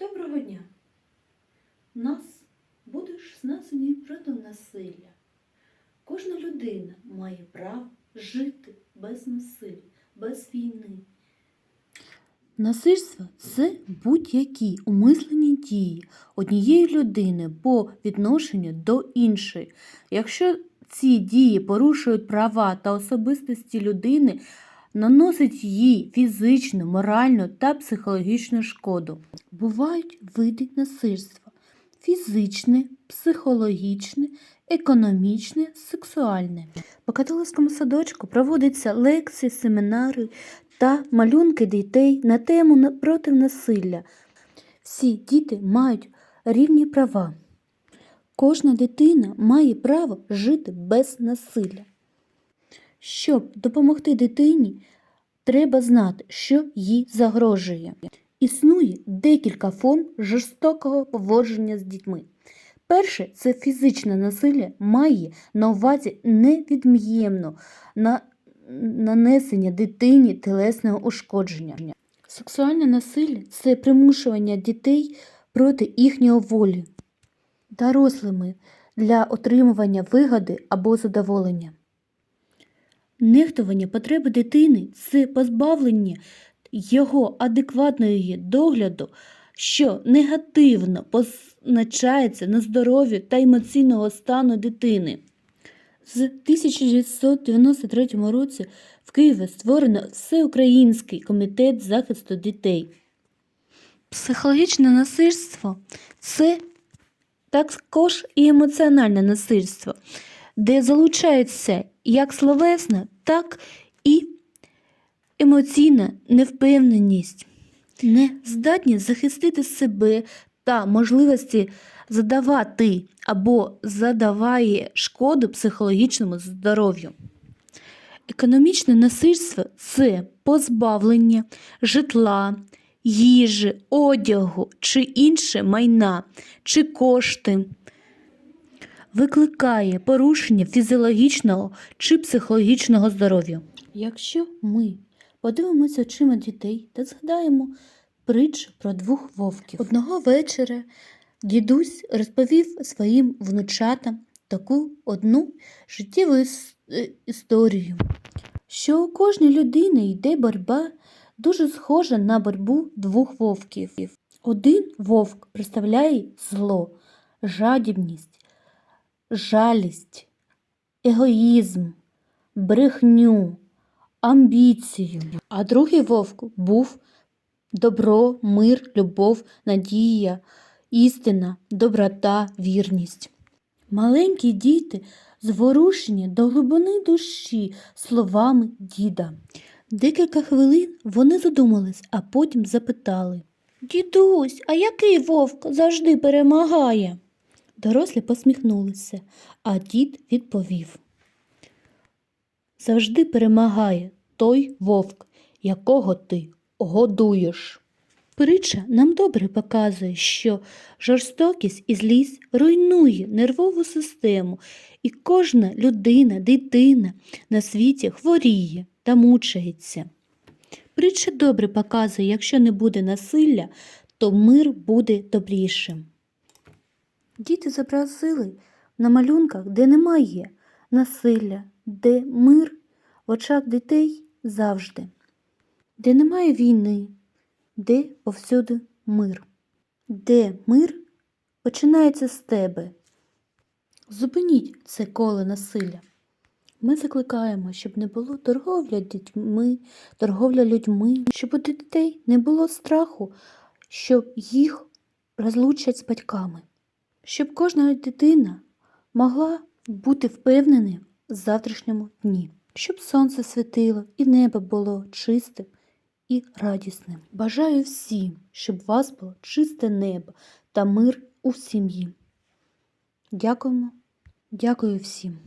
Доброго дня! Нас буде 16 днів проти насилля. Кожна людина має право жити без насилля, без війни. Насильство це будь-які умислені дії однієї людини по відношенню до іншої. Якщо ці дії порушують права та особистості людини, наносить їй фізичну, моральну та психологічну шкоду. Бувають види насильства: фізичне, психологічне, економічне, сексуальне. По католицькому садочку проводяться лекції, семінари та малюнки дітей на тему проти насилля. Всі діти мають рівні права. Кожна дитина має право жити без насилля. Щоб допомогти дитині, треба знати, що їй загрожує. Існує декілька форм жорстокого поводження з дітьми. Перше це фізичне насилля має на увазі невід'ємно на нанесення дитині телесного ушкодження. Сексуальне насилля це примушування дітей проти їхньої волі дорослими для отримування вигоди або задоволення. Нехтування потреби дитини це позбавлення його адекватної догляду, що негативно позначається на здоров'ю та емоційного стану дитини. З 1993 році в Києві створено Всеукраїнський комітет захисту дітей. Психологічне насильство це також і емоціональне насильство, де залучається як словесна, так і емоційна невпевненість, нездатність захистити себе та можливості задавати або задаває шкоду психологічному здоров'ю. Економічне насильство це позбавлення житла, їжі, одягу чи інше майна, чи кошти. Викликає порушення фізіологічного чи психологічного здоров'я. Якщо ми подивимося очима дітей та згадаємо притчу про двох вовків. Одного вечора дідусь розповів своїм внучатам таку одну життєву е, історію, що у кожній людини йде боротьба дуже схожа на боротьбу двох вовків. Один вовк представляє зло, жадібність, жалість, егоїзм, брехню, амбіцію. А другий вовк був добро, мир, любов, надія, істина, доброта, вірність. Маленькі діти зворушені до глибини душі словами діда. Декілька хвилин вони задумались, а потім запитали Дідусь, а який вовк завжди перемагає? Дорослі посміхнулися, а дід відповів Завжди перемагає той вовк, якого ти годуєш. Притча нам добре показує, що жорстокість і злість руйнує нервову систему, і кожна людина, дитина на світі хворіє та мучається. Притча добре показує, якщо не буде насилля, то мир буде добрішим. Діти зобразили на малюнках, де немає насилля, де мир в очах дітей завжди, де немає війни, де повсюди мир, де мир починається з тебе. Зупиніть це коло насилля. Ми закликаємо, щоб не було торговля дітьми, торговля людьми, щоб у дітей не було страху, щоб їх розлучать з батьками, щоб кожна дитина могла бути впевнена в завтрашньому дні, щоб сонце світило і небо було чистим і радісним. Бажаю всім, щоб у вас було чисте небо та мир у сім'ї. Дякуємо, дякую всім.